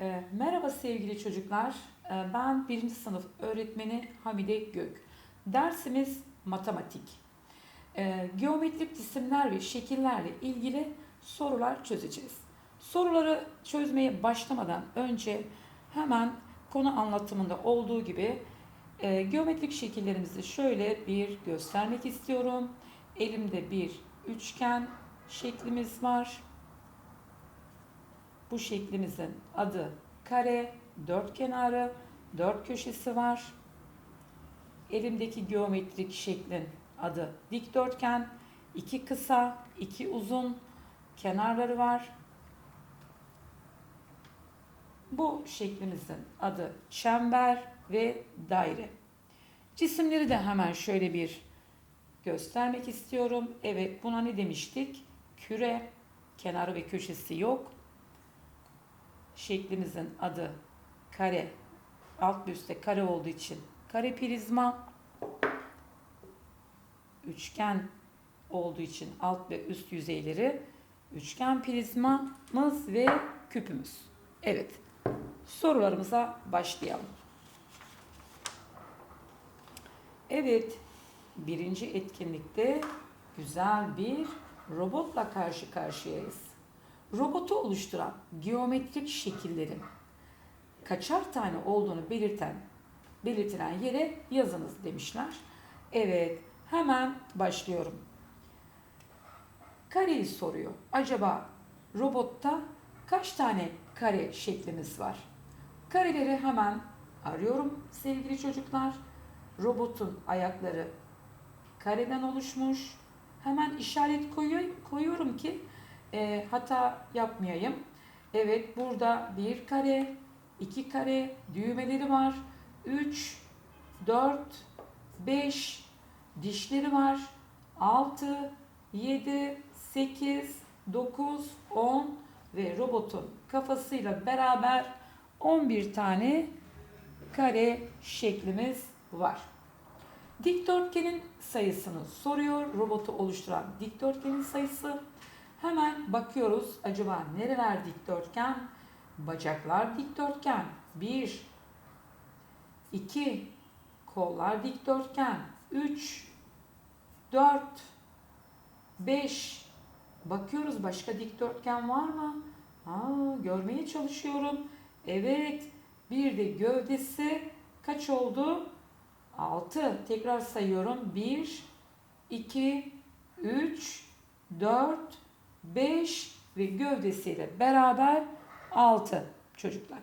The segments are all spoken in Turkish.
Ee, merhaba sevgili çocuklar. Ee, ben birinci sınıf öğretmeni Hamide Gök. Dersimiz matematik. Ee, geometrik cisimler ve şekillerle ilgili sorular çözeceğiz. Soruları çözmeye başlamadan önce hemen konu anlatımında olduğu gibi e, geometrik şekillerimizi şöyle bir göstermek istiyorum. Elimde bir üçgen şeklimiz var. Bu şeklimizin adı kare, dört kenarı, dört köşesi var. Elimdeki geometrik şeklin adı dikdörtgen. iki kısa, iki uzun kenarları var. Bu şeklimizin adı çember ve daire. Cisimleri de hemen şöyle bir göstermek istiyorum. Evet buna ne demiştik? Küre, kenarı ve köşesi yok şeklimizin adı kare. Alt ve üstte kare olduğu için kare prizma. Üçgen olduğu için alt ve üst yüzeyleri üçgen prizmamız ve küpümüz. Evet. Sorularımıza başlayalım. Evet. Birinci etkinlikte güzel bir robotla karşı karşıyayız robotu oluşturan geometrik şekillerin kaçar tane olduğunu belirten belirtilen yere yazınız demişler. Evet, hemen başlıyorum. Kareyi soruyor. Acaba robotta kaç tane kare şeklimiz var? Kareleri hemen arıyorum sevgili çocuklar. Robotun ayakları kareden oluşmuş. Hemen işaret koyuyorum ki e, hata yapmayayım. Evet burada bir kare, iki kare düğmeleri var. 3, 4, 5 dişleri var. 6, 7, 8, 9, 10 ve robotun kafasıyla beraber 11 tane kare şeklimiz var. Dikdörtgenin sayısını soruyor. Robotu oluşturan dikdörtgenin sayısı Hemen bakıyoruz acaba nereler dikdörtgen? Bacaklar dikdörtgen. 1 2 kollar dikdörtgen. 3 4 5 Bakıyoruz başka dikdörtgen var mı? Aa, görmeye çalışıyorum. Evet. Bir de gövdesi kaç oldu? 6. Tekrar sayıyorum. 1 2 3 4 5 ve gövdesiyle beraber 6 çocuklar.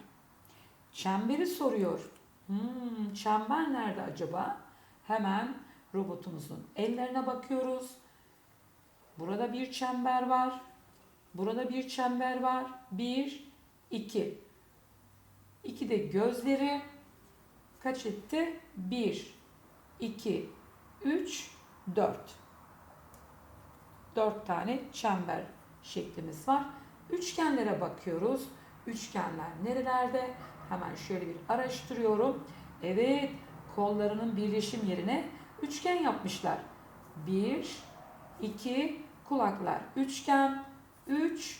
Çemberi soruyor. Hmm, çember nerede acaba? Hemen robotumuzun ellerine bakıyoruz. Burada bir çember var. Burada bir çember var. 1, 2. 2 de gözleri kaç etti? 1, 2, 3, 4. 4 tane çember şeklimiz var. Üçgenlere bakıyoruz. Üçgenler nerelerde? Hemen şöyle bir araştırıyorum. Evet, kollarının birleşim yerine üçgen yapmışlar. 1, 2, kulaklar üçgen, 3,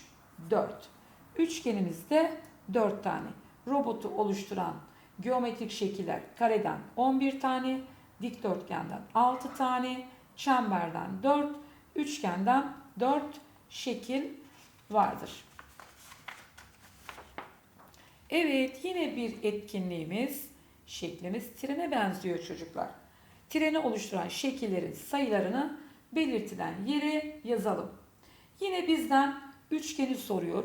4. Üçgenimizde 4 tane. Robotu oluşturan geometrik şekiller kareden 11 tane, dikdörtgenden 6 tane, çemberden 4, üçgenden 4 şekil vardır. Evet yine bir etkinliğimiz şeklimiz trene benziyor çocuklar. Treni oluşturan şekillerin sayılarını belirtilen yere yazalım. Yine bizden üçgeni soruyor.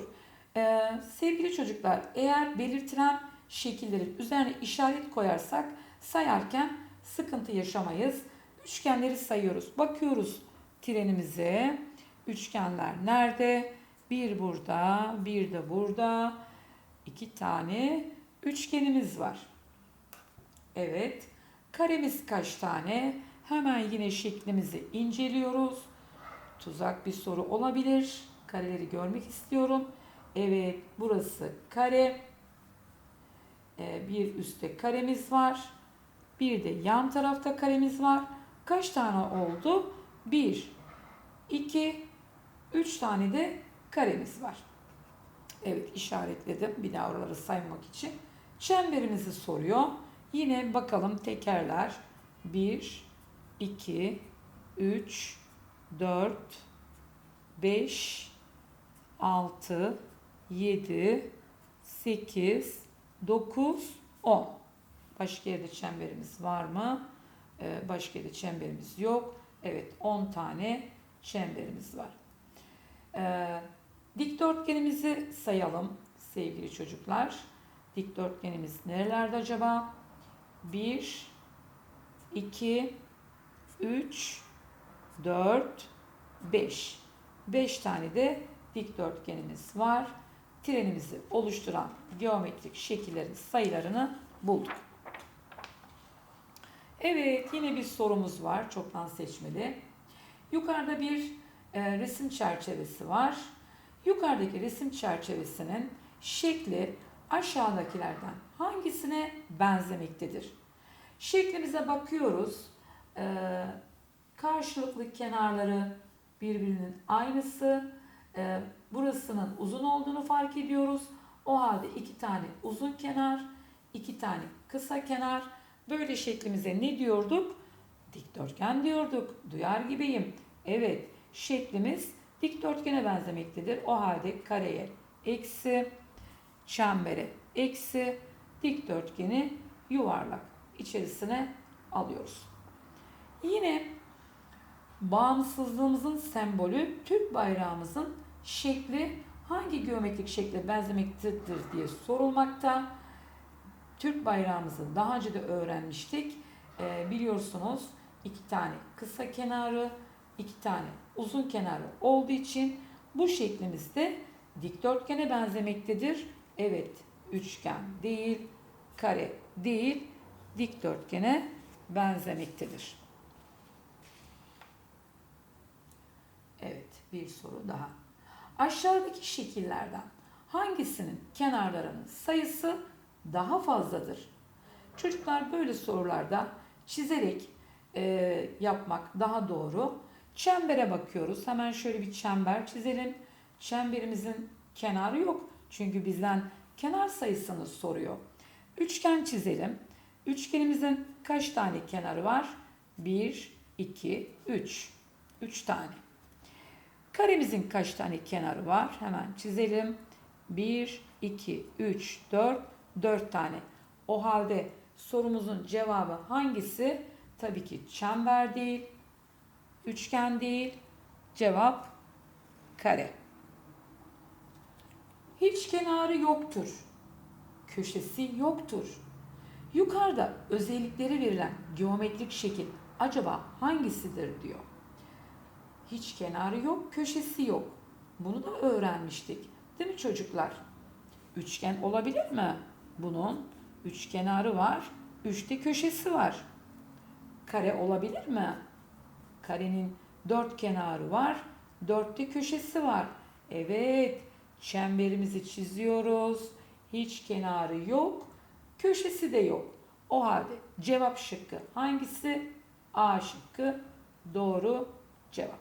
Ee, sevgili çocuklar eğer belirtilen şekillerin üzerine işaret koyarsak sayarken sıkıntı yaşamayız. Üçgenleri sayıyoruz. Bakıyoruz trenimize. Üçgenler nerede? Bir burada, bir de burada. İki tane üçgenimiz var. Evet. Karemiz kaç tane? Hemen yine şeklimizi inceliyoruz. Tuzak bir soru olabilir. Kareleri görmek istiyorum. Evet, burası kare. Ee, bir üstte karemiz var. Bir de yan tarafta karemiz var. Kaç tane oldu? 1, 2, 3 tane de karemiz var. Evet işaretledim bir daha oraları saymak için. Çemberimizi soruyor. Yine bakalım tekerler. 1, 2, 3, 4, 5, 6, 7, 8, 9, 10. Başka yerde çemberimiz var mı? Ee, başka yerde çemberimiz yok. Evet 10 tane çemberimiz var. Ee, dikdörtgenimizi sayalım sevgili çocuklar. Dikdörtgenimiz nerelerde acaba? 1, 2, 3, 4, 5. 5 tane de dikdörtgenimiz var. Trenimizi oluşturan geometrik şekillerin sayılarını bulduk. Evet yine bir sorumuz var çoktan seçmeli. Yukarıda bir e, resim çerçevesi var. Yukarıdaki resim çerçevesinin şekli aşağıdakilerden hangisine benzemektedir? Şeklimize bakıyoruz. E, karşılıklı kenarları birbirinin aynısı. E, burasının uzun olduğunu fark ediyoruz. O halde iki tane uzun kenar, iki tane kısa kenar. Böyle şeklimize ne diyorduk? Dikdörtgen diyorduk. Duyar gibiyim. Evet, şeklimiz dikdörtgene benzemektedir. O halde kareye eksi, çembere eksi, dikdörtgeni yuvarlak içerisine alıyoruz. Yine bağımsızlığımızın sembolü Türk bayrağımızın şekli hangi geometrik şekle benzemektedir diye sorulmakta. Türk bayrağımızı daha önce de öğrenmiştik. Ee, biliyorsunuz iki tane kısa kenarı, iki tane uzun kenarı olduğu için bu şeklimizde dikdörtgene benzemektedir. Evet, üçgen değil, kare değil, dikdörtgene benzemektedir. Evet, bir soru daha. Aşağıdaki şekillerden hangisinin kenarlarının sayısı daha fazladır? Çocuklar böyle sorularda çizerek e, yapmak daha doğru. Çembere bakıyoruz. Hemen şöyle bir çember çizelim. Çemberimizin kenarı yok. Çünkü bizden kenar sayısını soruyor. Üçgen çizelim. Üçgenimizin kaç tane kenarı var? 1, 2, 3. 3 tane. Karemizin kaç tane kenarı var? Hemen çizelim. 1, 2, 3, 4, 4 tane. O halde sorumuzun cevabı hangisi? Tabii ki çember değil, üçgen değil. Cevap kare. Hiç kenarı yoktur. Köşesi yoktur. Yukarıda özellikleri verilen geometrik şekil acaba hangisidir diyor. Hiç kenarı yok, köşesi yok. Bunu da öğrenmiştik. Değil mi çocuklar? Üçgen olabilir mi? Bunun üç kenarı var, üçte köşesi var. Kare olabilir mi? Karenin dört kenarı var, dörtte köşesi var. Evet, çemberimizi çiziyoruz. Hiç kenarı yok, köşesi de yok. O halde cevap şıkkı hangisi? A şıkkı doğru cevap.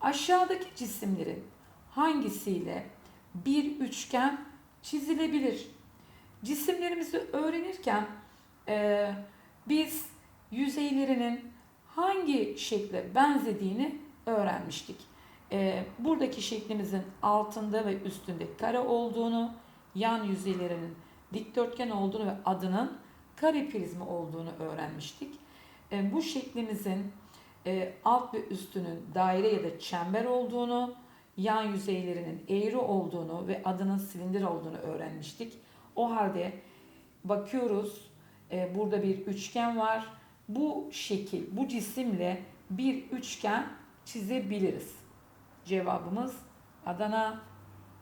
Aşağıdaki cisimlerin hangisiyle bir üçgen çizilebilir? Cisimlerimizi öğrenirken e, biz yüzeylerinin hangi şekle benzediğini öğrenmiştik. E, buradaki şeklimizin altında ve üstünde kare olduğunu, yan yüzeylerinin dikdörtgen olduğunu ve adının kare prizma olduğunu öğrenmiştik. E, bu şeklimizin e, alt ve üstünün daire ya da çember olduğunu, yan yüzeylerinin eğri olduğunu ve adının silindir olduğunu öğrenmiştik. O halde bakıyoruz e, burada bir üçgen var. Bu şekil, bu cisimle bir üçgen çizebiliriz. Cevabımız Adana,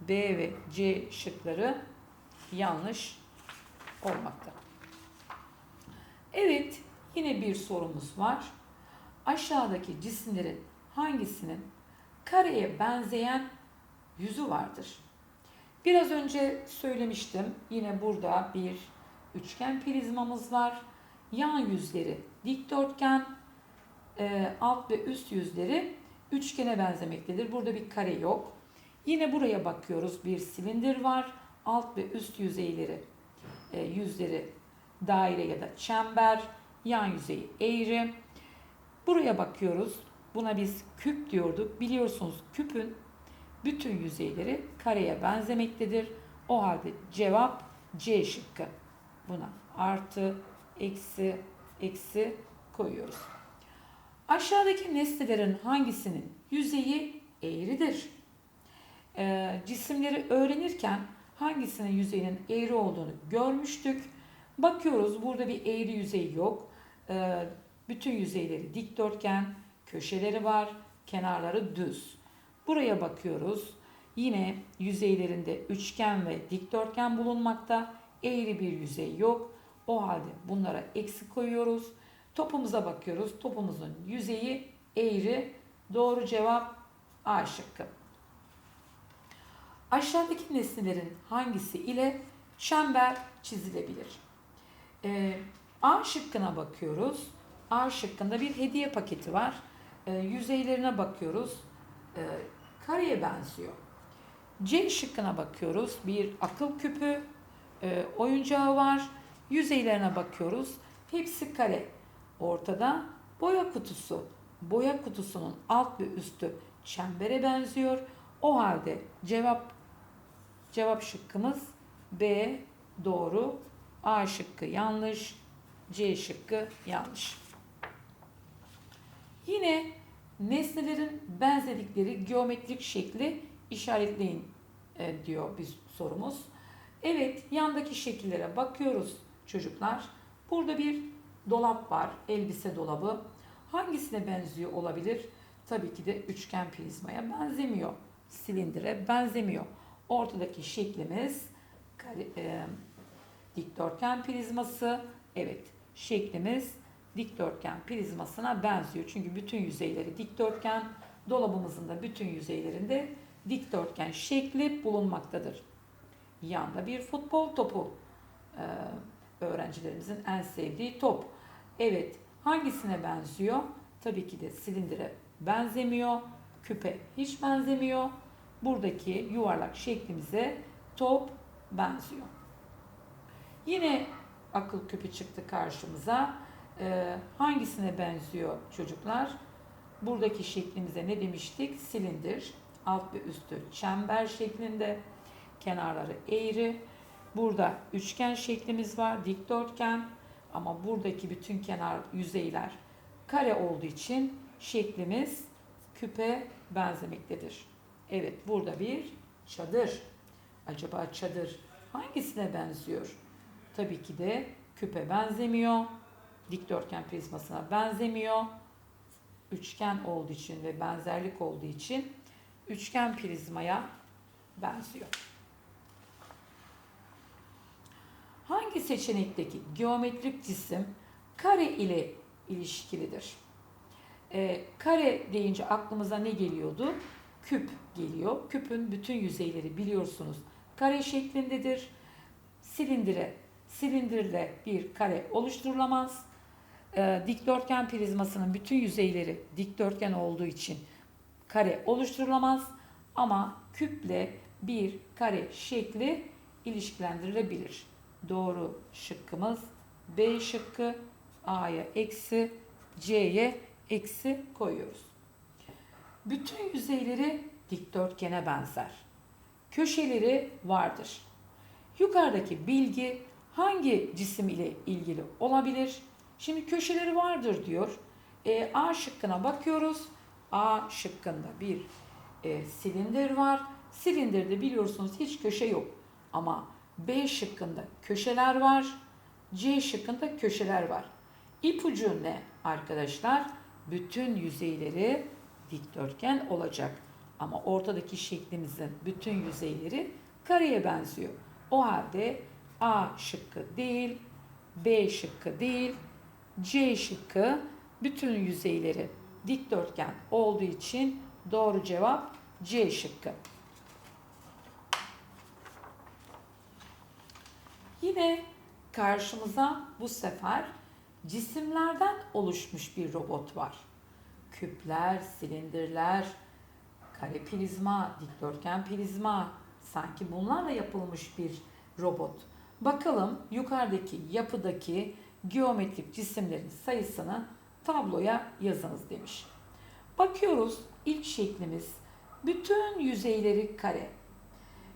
B ve C şıkları yanlış olmakta. Evet, yine bir sorumuz var. Aşağıdaki cisimlerin hangisinin kareye benzeyen yüzü vardır? Biraz önce söylemiştim. Yine burada bir üçgen prizmamız var. Yan yüzleri dikdörtgen, e, alt ve üst yüzleri üçgene benzemektedir. Burada bir kare yok. Yine buraya bakıyoruz. Bir silindir var. Alt ve üst yüzeyleri, e, yüzleri daire ya da çember, yan yüzeyi eğri. Buraya bakıyoruz. Buna biz küp diyorduk. Biliyorsunuz küpün bütün yüzeyleri kareye benzemektedir. O halde cevap C şıkkı. Buna artı, eksi, eksi koyuyoruz. Aşağıdaki nesnelerin hangisinin yüzeyi eğridir? Ee, cisimleri öğrenirken hangisinin yüzeyinin eğri olduğunu görmüştük. Bakıyoruz burada bir eğri yüzey yok. Ee, bütün yüzeyleri dikdörtgen, köşeleri var, kenarları düz. Buraya bakıyoruz. Yine yüzeylerinde üçgen ve dikdörtgen bulunmakta. Eğri bir yüzey yok. O halde bunlara eksi koyuyoruz. Topumuza bakıyoruz. Topumuzun yüzeyi eğri. Doğru cevap A şıkkı. Aşağıdaki nesnelerin hangisi ile çember çizilebilir? Ee, A şıkkına bakıyoruz. A şıkkında bir hediye paketi var. Ee, yüzeylerine bakıyoruz. Ee, kareye benziyor. C şıkkına bakıyoruz. Bir akıl küpü, e, oyuncağı var. Yüzeylerine bakıyoruz. Hepsi kare. Ortada boya kutusu. Boya kutusunun alt ve üstü çembere benziyor. O halde cevap cevap şıkkımız B doğru. A şıkkı yanlış. C şıkkı yanlış. Yine nesnelerin benzedikleri geometrik şekli işaretleyin e, diyor bir sorumuz. Evet yandaki şekillere bakıyoruz çocuklar. Burada bir dolap var. Elbise dolabı. Hangisine benziyor olabilir? Tabii ki de üçgen prizmaya benzemiyor. Silindire benzemiyor. Ortadaki şeklimiz e, dikdörtgen prizması. Evet şeklimiz dikdörtgen prizmasına benziyor. Çünkü bütün yüzeyleri dikdörtgen. Dolabımızın da bütün yüzeylerinde dikdörtgen şekli bulunmaktadır. Yanda bir futbol topu. Ee, öğrencilerimizin en sevdiği top. Evet, hangisine benziyor? Tabii ki de silindire benzemiyor. Küpe hiç benzemiyor. Buradaki yuvarlak şeklimize top benziyor. Yine akıl küpü çıktı karşımıza. Ee, hangisine benziyor çocuklar? Buradaki şeklimize ne demiştik? Silindir. Alt ve üstü çember şeklinde. Kenarları eğri. Burada üçgen şeklimiz var. Dikdörtgen. Ama buradaki bütün kenar yüzeyler kare olduğu için şeklimiz küpe benzemektedir. Evet burada bir çadır. Acaba çadır hangisine benziyor? Tabii ki de küpe benzemiyor. Dikdörtgen prizmasına benzemiyor. Üçgen olduğu için ve benzerlik olduğu için üçgen prizmaya benziyor. Hangi seçenekteki geometrik cisim kare ile ilişkilidir? E, kare deyince aklımıza ne geliyordu? Küp geliyor. Küpün bütün yüzeyleri biliyorsunuz kare şeklindedir. Silindire, silindirle bir kare oluşturulamaz. E, dikdörtgen prizmasının bütün yüzeyleri dikdörtgen olduğu için kare oluşturulamaz. Ama küple bir kare şekli ilişkilendirilebilir. Doğru şıkkımız B şıkkı. A'ya eksi, C'ye eksi koyuyoruz. Bütün yüzeyleri dikdörtgene benzer. Köşeleri vardır. Yukarıdaki bilgi hangi cisim ile ilgili olabilir? Şimdi köşeleri vardır diyor. E, A şıkkına bakıyoruz. A şıkkında bir e, silindir var. Silindirde biliyorsunuz hiç köşe yok. Ama B şıkkında köşeler var. C şıkkında köşeler var. İpucu ne arkadaşlar? Bütün yüzeyleri dikdörtgen olacak. Ama ortadaki şeklimizin bütün yüzeyleri kareye benziyor. O halde A şıkkı değil, B şıkkı değil, C şıkkı bütün yüzeyleri dikdörtgen olduğu için doğru cevap C şıkkı. Yine karşımıza bu sefer cisimlerden oluşmuş bir robot var. Küpler, silindirler, kare prizma, dikdörtgen prizma sanki bunlarla yapılmış bir robot. Bakalım yukarıdaki yapıdaki geometrik cisimlerin sayısını tabloya yazınız demiş. Bakıyoruz ilk şeklimiz bütün yüzeyleri kare.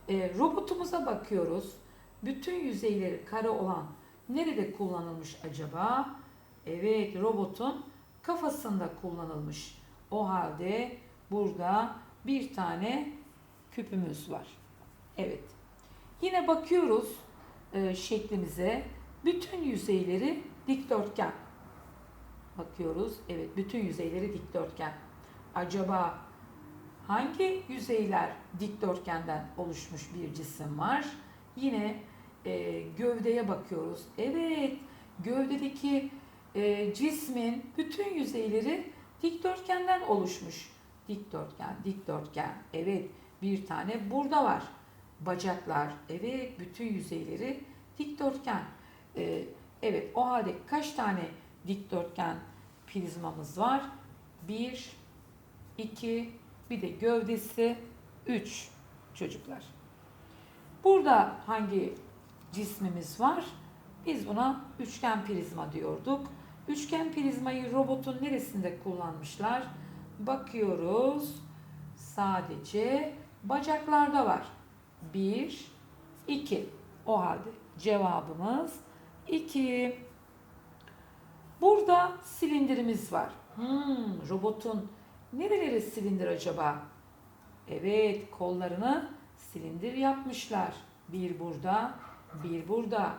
E, robotumuza bakıyoruz. Bütün yüzeyleri kare olan nerede kullanılmış acaba? Evet robotun kafasında kullanılmış. O halde burada bir tane küpümüz var. Evet. Yine bakıyoruz e, şeklimize. Bütün yüzeyleri dikdörtgen. Bakıyoruz. Evet bütün yüzeyleri dikdörtgen. Acaba hangi yüzeyler dikdörtgenden oluşmuş bir cisim var? Yine e, gövdeye bakıyoruz. Evet gövdedeki e, cismin bütün yüzeyleri dikdörtgenden oluşmuş. Dikdörtgen, dikdörtgen. Evet bir tane burada var. Bacaklar. Evet bütün yüzeyleri dikdörtgen. E, evet o halde kaç tane dikdörtgen prizmamız var? Bir, iki, bir de gövdesi üç çocuklar. Burada hangi cismimiz var? Biz buna üçgen prizma diyorduk. Üçgen prizmayı robotun neresinde kullanmışlar? Bakıyoruz. Sadece bacaklarda var. Bir, iki. O halde cevabımız iki. Burada silindirimiz var. Hmm, robotun nereleri silindir acaba? Evet, kollarını silindir yapmışlar. Bir burada, bir burada,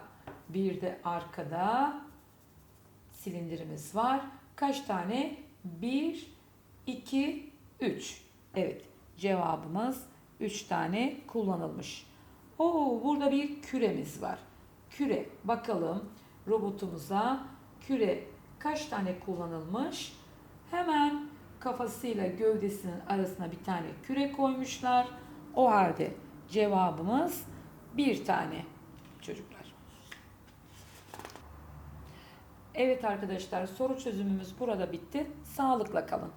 bir de arkada silindirimiz var. Kaç tane? Bir, iki, üç. Evet, cevabımız üç tane kullanılmış. Oo, burada bir küremiz var. Küre, bakalım robotumuza küre kaç tane kullanılmış? Hemen kafasıyla gövdesinin arasına bir tane küre koymuşlar. O halde cevabımız bir tane çocuklar. Evet arkadaşlar soru çözümümüz burada bitti. Sağlıkla kalın.